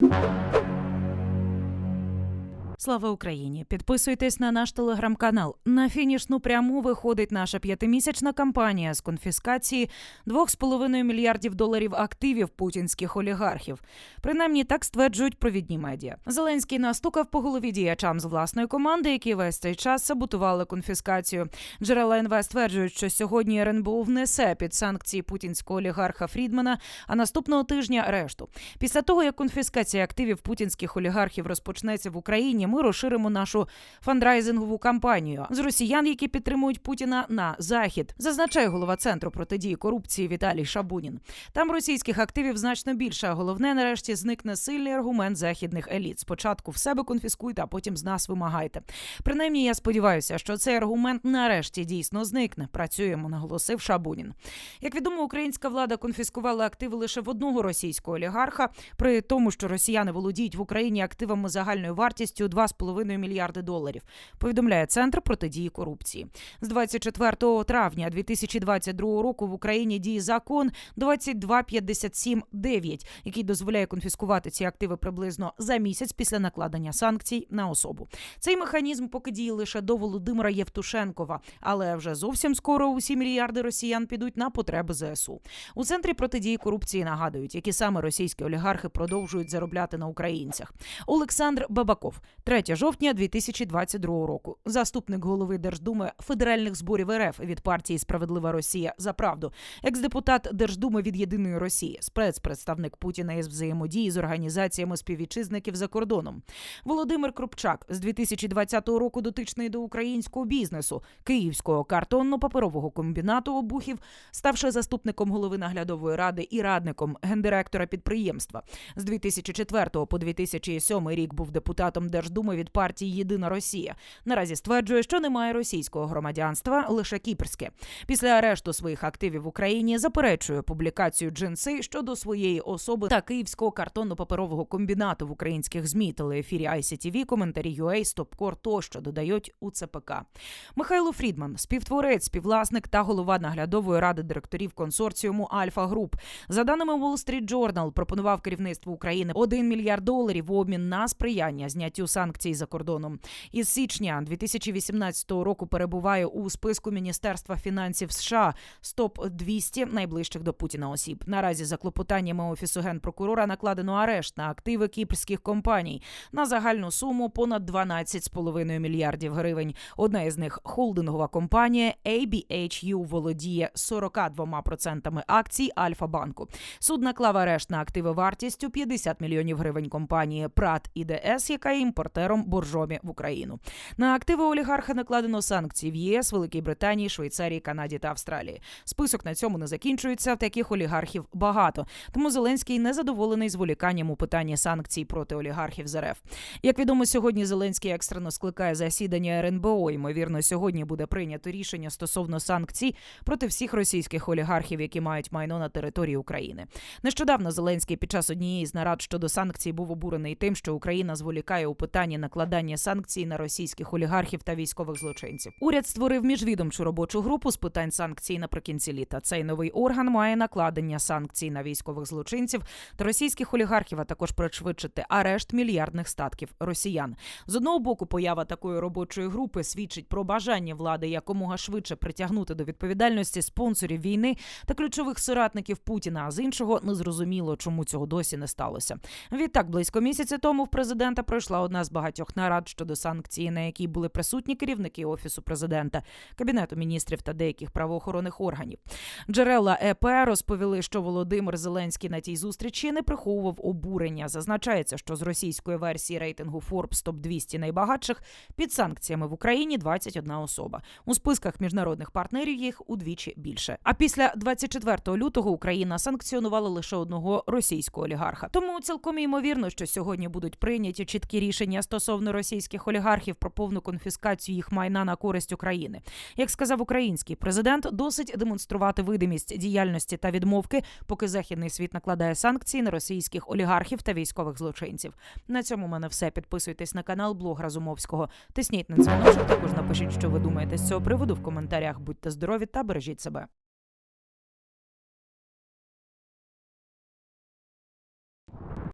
you. Слава Україні! Підписуйтесь на наш телеграм-канал. На фінішну пряму виходить наша п'ятимісячна кампанія з конфіскації 2,5 мільярдів доларів активів путінських олігархів. Принаймні так стверджують провідні медіа. Зеленський настукав по голові діячам з власної команди, які весь цей час саботували конфіскацію. Джерела НВ стверджують, що сьогодні РНБО внесе під санкції путінського олігарха Фрідмана, а наступного тижня решту. Після того, як конфіскація активів путінських олігархів розпочнеться в Україні, ми розширимо нашу фандрайзингову кампанію з росіян, які підтримують Путіна на захід. Зазначає голова центру протидії корупції Віталій Шабунін. Там російських активів значно більше. А головне, нарешті, зникне сильний аргумент західних еліт. Спочатку в себе конфіскуйте, а потім з нас вимагайте. Принаймні, я сподіваюся, що цей аргумент нарешті дійсно зникне. Працюємо, наголосив Шабунін. Як відомо, українська влада конфіскувала активи лише в одного російського олігарха, при тому, що росіяни володіють в Україні активами загальною вартістю 2,5 мільярди доларів. Повідомляє центр протидії корупції. З 24 травня 2022 року в Україні діє закон 2257.9, який дозволяє конфіскувати ці активи приблизно за місяць після накладення санкцій на особу. Цей механізм поки діє лише до Володимира Євтушенкова, але вже зовсім скоро усі мільярди росіян підуть на потреби ЗСУ. У центрі протидії корупції нагадують, які саме російські олігархи продовжують заробляти на українцях. Олександр Бабаков, 3 жовтня 2022 року, заступник голови Держдуми федеральних зборів РФ від партії Справедлива Росія за правду, екс-депутат Держдуми від Єдиної Росії, спецпредставник Путіна із взаємодії з організаціями співвітчизників за кордоном. Володимир Крупчак з 2020 року дотичний до українського бізнесу Київського картонно-паперового комбінату обухів, ставши заступником голови наглядової ради і радником гендиректора підприємства. З 2004 по 2007 рік був депутатом Держдуми від партії Єдина Росія. Наразі стверджує, що немає російського громадянства, лише кіпрське. Після арешту своїх активів в Україні заперечує публікацію джинси щодо своєї особи та київського картонно-паперового комбінату в українських змі, телеефірі ICTV, коментарі UA, Стопкор тощо додають у ЦПК. Михайло Фрідман, співтворець, співвласник та голова наглядової ради директорів консорціуму Альфа Груп. За даними Wall Street Journal, пропонував керівництву України 1 мільярд доларів в обмін на сприяння зняттю санкцій за кордоном. Із січня 2018 року перебуває у списку Міністерства фінансів США з топ 200 найближчих до Путіна осіб. Наразі за клопотаннями офісу генпрокурора накладено арешт на активи кіпрських компаній на загальну суму понад 12,5 мільярдів гривень. Одна із них холдингова компанія ABHU володіє 42% акцій Альфа-банку. Суд наклав арешт на активи вартістю 50 мільйонів гривень компанії Прат ІДС, яка є імпортером боржомі в Україну. На активи олігарха накладено санкції в ЄС, Великій Британії, Швейцарії, Канаді та Австралії. Список на цьому не закінчується. Таких олігархів багато. Тому Зеленський не задоволений зволіканням у питанні санкцій проти олігархів з РФ. Як відомо, сьогодні Зеленський екстрено скликає засідання РНБО. Ймовірно, сьогодні буде прийнято рішення стосовно санкцій проти всіх російських олігархів, які мають майно на території України. Нещодавно Зеленський під час однієї з нарад щодо санкцій був обурений тим, що Україна зволікає у питанні накладання санкцій на російських олігархів та військових злочинців. Уряд створив міжвідомчу робочу групу з питань санкцій наприкінці літа. Цей новий орган має накладення санкцій на військових злочинців та російських олігархів, а також пришвидшити арешт мільярдних статків росіян. З одного боку, поява такої робочої групи свідчить про бажання влади якомога швидше притягнути до відповідальності спонсорів війни та ключових соратників Путіна. А з іншого незрозуміло, чому цього досі не сталося. Відтак, близько місяця тому в президента пройшла одна з багатьох нарад щодо санкцій, на якій були присутні керівники офісу президента, кабінету міністрів та деяких правоохоронних органів. Джерела ЕП розповіли, що Володимир Зеленський на тій зустрічі не приховував обурення. Зазначається, що з російської версії рейтингу Forbes топ 200 найбагатших під санкціями в Україні 21 особа. У списках міжнародних партнерів їх удвічі більше. А після 24 лютого Україна санкціонувала лише одного російського олігарха. Тому цілком ймовірно, що сьогодні будуть прийняті чіткі рішення стосовно російських олігархів про повну конфіскацію їх майна на користь України. Як сказав український президент, досить демонструвати видимість діяльності та відмовки, поки західний світ накладає санкції на російських олігархів та військових злочинців. На цьому в мене все. Підписуйтесь на канал Блог Разумовського. Тисніть на дзвіночок. Також напишіть, що ви думаєте з цього приводу в коментарях. Будьте здорові та бережіть себе.